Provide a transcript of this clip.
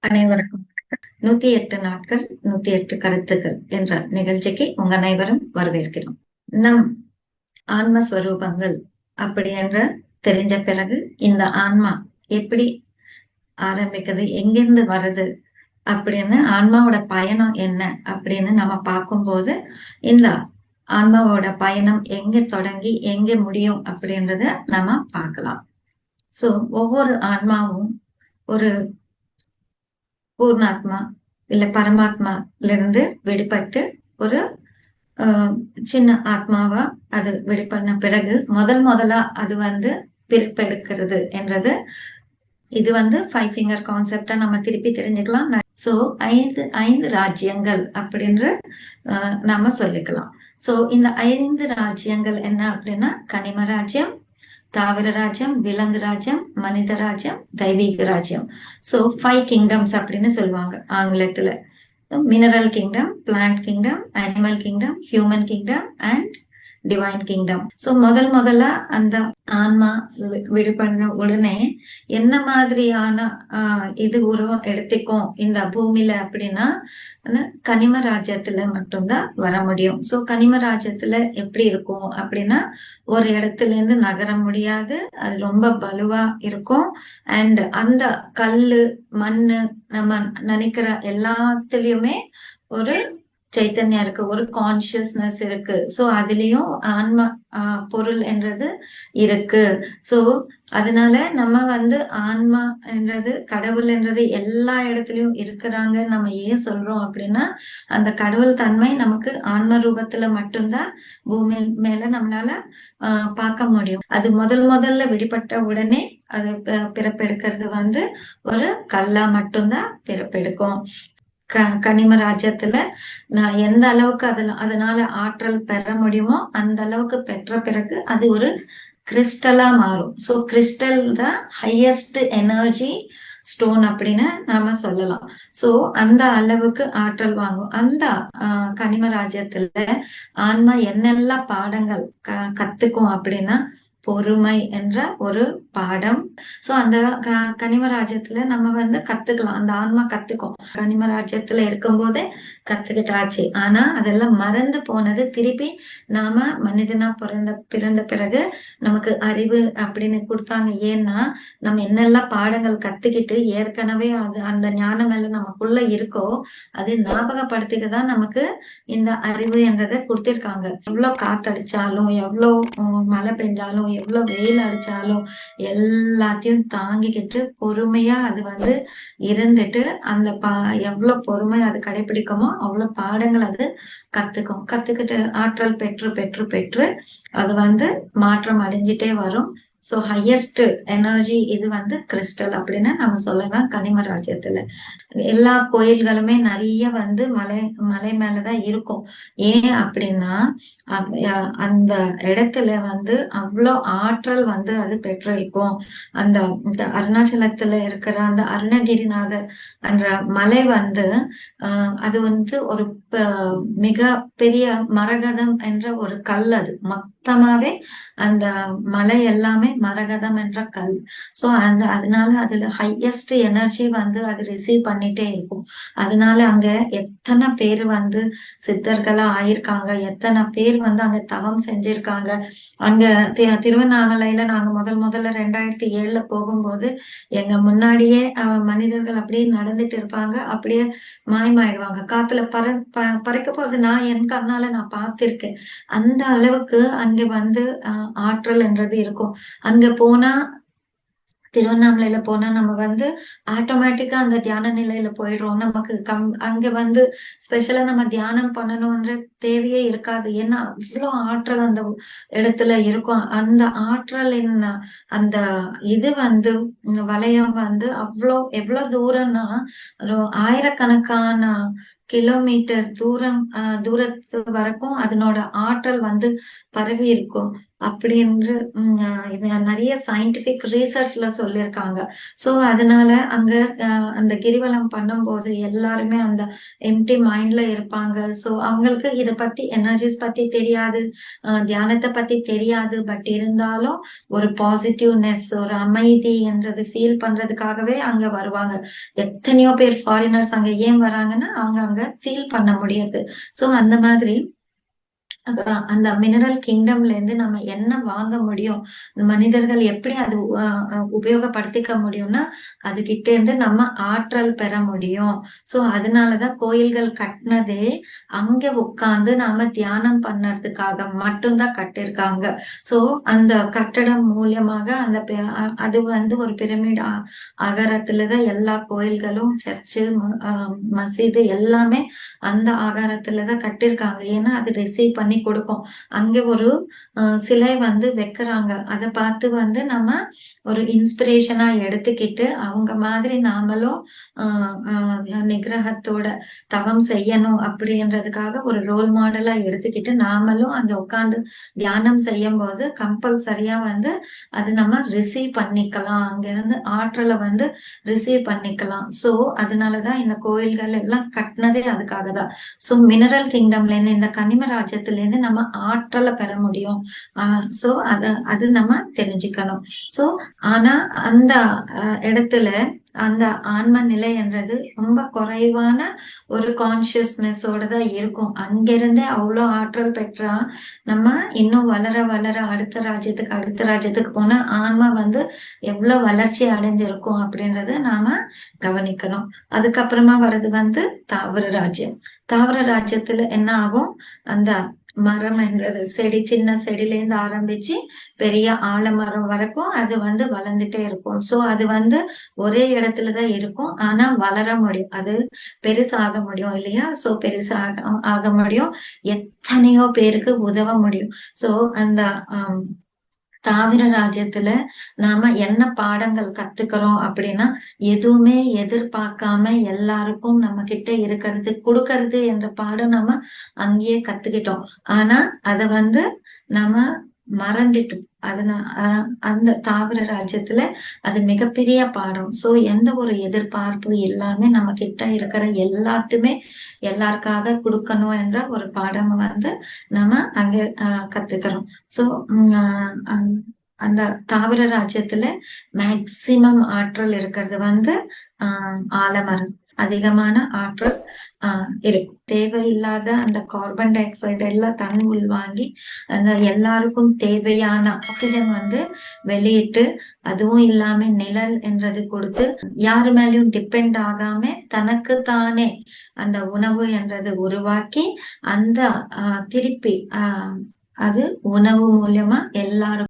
அனைவருக்கும் நூத்தி எட்டு நாட்கள் நூத்தி எட்டு கருத்துக்கள் என்ற நிகழ்ச்சிக்கு உங்க அனைவரும் வரவேற்கிறோம். நம் ஆன்மஸ்வரூபங்கள் அப்படி என்ற தெரிஞ்ச பிறகு இந்த ஆன்மா எப்படி ஆரம்பிக்குது எங்கிருந்து வருது அப்படின்னு ஆன்மாவோட பயணம் என்ன அப்படின்னு நம்ம பார்க்கும்போது இந்த ஆன்மாவோட பயணம் எங்க தொடங்கி எங்க முடியும் அப்படின்றத நம்ம பார்க்கலாம். சோ ஒவ்வொரு ஆன்மாவும் ஒரு பூர்ணாத்மா இல்ல பரமாத்மால இருந்து வெளிப்பட்டு ஒரு ஆஹ், சின்ன ஆத்மாவா அது வெளிப்பண்ண பிறகு முதல் முதலா அது வந்து பிறப்பெடுக்கிறது என்றது. இது வந்து ஃபைவ் ஃபிங்கர் கான்செப்டா நம்ம திருப்பி தெரிஞ்சுக்கலாம். சோ ஐந்து ஐந்து ராஜ்யங்கள் அப்படின்ற ஆஹ், நாம சொல்லிக்கலாம். சோ இந்த ஐந்து ராஜ்யங்கள் என்ன அப்படின்னா கனிம ராஜ்யம் தாவர ராஜ்யம் விலங்கு ராஜ்யம் மனித ராஜ்யம் தெய்வீக ராஜ்யம் சோ ஃபைவ் கிங்டம்ஸ் அப்படின்னு சொல்லுவாங்க ஆங்கிலத்துல. Mineral kingdom plant kingdom animal kingdom human kingdom and divine kingdom so முதல் முதல்ல அந்த ஆன்மா வி- உடனே என்ன மாதிரியான இது உருவம் எடுத்துக்கும் இந்த பூமியில அப்படின்னா கனிம ராஜ்யத்துல மட்டும்தான் வர முடியும். சோ கனிம ராஜ்யத்துல எப்படி இருக்கும் அப்படின்னா ஒரு இடத்துல இருந்து நகர முடியாது. அது ரொம்ப பலுவா இருக்கும். அண்ட் அந்த கல்லு மண்ணு நம்ம நினைக்கிற எல்லாத்துலயுமே ஒரு சைத்தன்யா இருக்கு ஒரு கான்சியஸ்னஸ் இருக்கு. சோ அதுலயும் ஆன்மா ஆஹ், பொருள் என்றது இருக்கு. சோ அதனால நம்ம வந்து ஆன்மா என்றது கடவுள் என்றது எல்லா இடத்துலயும் இருக்கிறாங்க. நம்ம ஏன் சொல்றோம் அப்படின்னா அந்த கடவுள் தன்மை நமக்கு ஆன்ம ரூபத்துல மட்டும்தான் பூமி மேல நம்மளால ஆஹ் பார்க்க முடியும். அது முதல் முதல்ல விடுபட்ட உடனே அது பிறப்பெடுக்கிறது வந்து ஒரு கல்லா மட்டும்தான் பிறப்பெடுக்கும். க கனிம ராஜ்யத்துல நான் எந்த அளவுக்கு அதுல அதனால ஆற்றல் பெற முடியுமோ அந்த அளவுக்கு பெற்ற பிறகு அது ஒரு கிறிஸ்டலா மாறும். சோ கிறிஸ்டல் தான் ஹையஸ்ட் எனர்ஜி ஸ்டோன் அப்படின்னு நாம சொல்லலாம். சோ அந்த அளவுக்கு ஆற்றல் வாங்கும். அந்த ஆஹ், கனிம ராஜ்யத்துல ஆன்மா என்னெல்லாம் பாடங்கள் க- கத்துக்கும் அப்படின்னா பொறுமை என்ற ஒரு பாடம். சோ அந்த க- கனிம ராஜ்யத்துல நம்ம வந்து கத்துக்கலாம். அந்த ஆன்மா கத்துக்கும். கனிம ராஜ்யத்துல இருக்கும்போதே கத்துக்கிட்டாச்சு. ஆனா அதெல்லாம் மறந்து போனது திருப்பி நாம மனிதனா பிறந்த பிறந்த பிறகு நமக்கு அறிவு அப்படின்னு கொடுத்தாங்க. ஏன்னா நம்ம என்னெல்லாம் பாடங்கள் கத்துக்கிட்டு ஏற்கனவே அது அந்த ஞானம் எல்லாம் நமக்குள்ள இருக்கோ அது ஞாபகப்படுத்திக்க தான் நமக்கு இந்த அறிவு என்றதை கொடுத்திருக்காங்க. எவ்வளவு காத்தடிச்சாலும் எவ்வளவு மழை பெஞ்சாலும் எவ்வளவு வெயில் அடிச்சாலும் எல்லாத்தையும் தாங்கிக்கிட்டு பொறுமையா அது வந்து இருந்துட்டு அந்த பா எவ்வளவு பொறுமை அது கடைபிடிக்குமோ அவ்வளவு பாடங்கள் அது கத்துக்கும். கத்துக்கிட்டு ஆற்றல் பெற்று பெற்று பெற்று அது வந்து மாற்றம் அடைஞ்சிட்டே வரும். ஸோ ஹையஸ்ட் எனர்ஜி இது வந்து கிறிஸ்டல் அப்படின்னு நம்ம சொல்லலாம் கனிம ராஜ்யத்துல. எல்லா கோயில்களுமே நிறைய வந்து மலை மலை மேலதான் இருக்கும். ஏன் அப்படின்னா அஹ் அந்த இடத்துல வந்து அவ்வளோ ஆற்றல் வந்து அது பெற்றிருக்கும். அந்த அருணாச்சலத்துல இருக்கிற அந்த அருணகிரிநாதர் என்ற மலை வந்து ஆஹ் அது வந்து ஒரு மிக பெரிய மரகதம் என்ற ஒரு கல் அது. மொத்தமாவே அந்த மலை எல்லாமே மரகதம் என்ற கல். சோ அந்த அதனால அதுல ஹையஸ்ட் எனர்ஜி வந்து அது ரிசீவ் பண்ணிட்டே இருக்கும். அதனால அங்க எத்தனை பேர் வந்து சித்தர்களா ஆயிருக்காங்க எத்தனை பேர் வந்து அங்க தவம் செஞ்சிருக்காங்க. அங்க திருவண்ணாமலையில நாங்க முதல் முதல்ல ரெண்டாயிரத்தி ஏழுல போகும்போது எங்க முன்னாடியே மனிதர்கள் அப்படியே நடந்துட்டு இருப்பாங்க. அப்படியே மாயமாயிடுவாங்க. காத்துல பற ப- பறக்க போறது நான் என் கண்ணால நான் பார்த்திருக்கேன். அந்த அளவுக்கு அங்க வந்து அஹ், ஆற்றல் என்றது இருக்கும். அங்க போனா திருவண்ணாமலையில போனா நம்ம வந்து ஆட்டோமேட்டிக்கா அந்த தியான நிலையில போயிடுறோம். நமக்கு கம் அங்க வந்து ஸ்பெஷலா நம்ம தியானம் பண்ணணும்ன்ற தேவையே இருக்காது. ஏன்னா அவ்வளோ ஆற்றல் அந்த இடத்துல இருக்கும். அந்த ஆற்றலின் அந்த இது வந்து வளையம் வந்து அவ்வளோ எவ்வளவு தூரம்னா ஒரு ஆயிரக்கணக்கான கிலோமீட்டர் தூரம் தூரத்து வரைக்கும் அதனோட ஆற்றல் வந்து பரவி இருக்கும். அப்படின்று உம் நிறைய சயின்டிபிக் ரீசர்ச்ல சொல்லியிருக்காங்க சோ அதனால அங்க அந்த கிரிவலம் பண்ணும்போது எல்லாருமே அந்த எம்டி மைண்ட்ல இருப்பாங்க. சோ அவங்களுக்கு இத பத்தி எனர்ஜிஸ் பத்தி தெரியாது தியானத்தை பத்தி தெரியாது. பட் இருந்தாலும் ஒரு பாசிட்டிவ்னஸ் ஒரு அமைதி என்றது ஃபீல் பண்றதுக்காகவே அங்க வருவாங்க. எத்தனையோ பேர் ஃபாரினர்ஸ் அங்க ஏன் வராங்கன்னா அவங்க அங்க ஃபீல் பண்ண முடியாது. சோ அந்த மாதிரி அந்த மினரல் கிங்டம்ல இருந்து நம்ம என்ன வாங்க முடியும்? மனிதர்கள் எப்படி அது உபயோகப்படுத்திக்க முடியும்னா அது கிட்ட இருந்து நம்ம ஆற்றல் பெற முடியும். சோ அதனாலதான் கோயில்கள் கட்டினதே அங்க உட்கார்ந்து நாம தியானம் பண்ணறதுக்காக மட்டும்தான் கட்டிருக்காங்க. சோ அந்த கட்டடம் மூலியமாக அந்த அது வந்து ஒரு பிரமிட் ஆகாரத்துலதான் எல்லா கோயில்களும் சர்ச்சு மசீது எல்லாமே அந்த ஆகாரத்துலதான் கட்டிருக்காங்க. ஏன்னா அது ரிசீவ் பண்ணி கொடுக்கும். அங்க ஒரு சிலை வந்து வைக்கிறாங்க. அதை பார்த்து வந்து நம்ம ஒரு இன்ஸ்பிரேஷனா எடுத்துக்கிட்டு அவங்க மாதிரி நாமளும் ஆஹ் நிகிரகத்தோட தவம் செய்யணும் அப்படின்றதுக்காக ஒரு ரோல் மாடலா எடுத்துக்கிட்டு நாமளும் அங்க உட்கார்ந்து தியானம் செய்யும் போது கம்பல்சரியா வந்து அது நம்ம ரிசீவ் பண்ணிக்கலாம். அங்க இருந்து ஆற்றலை வந்து ரிசீவ் பண்ணிக்கலாம். சோ அதனாலதான் இந்த கோயில்கள் எல்லாம் கட்டினதே அதுக்காக தான் சோ மினரல் கிங்டம்ல இருந்து இந்த கனிம ராஜ்யத்துல இருந்து நம்ம ஆற்றலை பெற முடியும். ஆஹ் சோ அத அது நம்ம தெரிஞ்சுக்கணும். சோ ஆனா அந்த இடத்துல அந்த ஆன்ம நிலை என்றது ரொம்ப குறைவான ஒரு கான்சியஸ்னஸோட தான் இருக்கும். அங்கிருந்தே அவ்வளோ ஆற்றல் பெற்றா நம்ம இன்னும் வளர வளர அடுத்த ராஜ்யத்துக்கு அடுத்த ராஜ்யத்துக்கு போனா ஆன்மா வந்து எவ்வளவு வளர்ச்சி அடைஞ்சிருக்கும் அப்படின்றத நாம கவனிக்கணும். அதுக்கப்புறமா வர்றது வந்து தாவர ராஜ்யம். தாவர ராஜ்யத்துல என்ன ஆகும்? அந்த மரம் என்றது செடி சின்ன செடியில இருந்து ஆரம்பிச்சு பெரிய ஆலமரம் வரைக்கும் அது வந்து வளர்ந்துட்டே இருக்கும். சோ அது வந்து ஒரே இடத்துல இடத்துலதான் இருக்கும். ஆனா வளர முடியும். அது பெருசாக முடியும் இல்லையா? சோ பெருசாக ஆக முடியும். எத்தனையோ பேருக்கு உதவ முடியும். சோ அந்த தாவிர தாவர ராஜ்யத்துல நாம என்ன பாடங்கள் கத்துக்கிறோம் அப்படின்னா எதுவுமே எதிர்பார்க்காம எல்லாருக்கும் நம்ம கிட்ட இருக்கிறது கொடுக்கறது என்ற பாடம் நம்ம அங்கேயே கத்துக்கிட்டோம். ஆனா அத வந்து நம்ம மறந்துட்டு அதனால அஹ் அந்த தாவர ராஜ்யத்துல அது மிகப்பெரிய பாடம். சோ எந்த ஒரு எதிர்பார்ப்பு எல்லாமே நம்ம கிட்ட இருக்கிற எல்லாத்துமே எல்லாருக்காக கொடுக்கணும் என்ற ஒரு பாடம் வந்து நம்ம அங்க அஹ், கத்துக்கிறோம். சோ அந்த தாவர ராஜ்யத்துல மேக்சிமம் ஆற்றல் இருக்கிறது வந்து ஆஹ் ஆலமரம். அதிகமான ஆற்றல் ஆஹ் இருக்கும். தேவையில்லாத அந்த கார்பன் டை ஆக்சைடு எல்லாம் தன் உள்வாங்கி அந்த எல்லாருக்கும் தேவையான ஆக்சிஜன் வந்து வெளியிட்டு அதுவும் இல்லாம நிழல் என்றது கொடுத்து யாரு மேலயும் டிபெண்ட் ஆகாம தனக்கு தானே அந்த உணவு என்றது உருவாக்கி அந்த ஆஹ் திருப்பி ஆஹ் அது உணவு மூலியமா எல்லாருக்கும்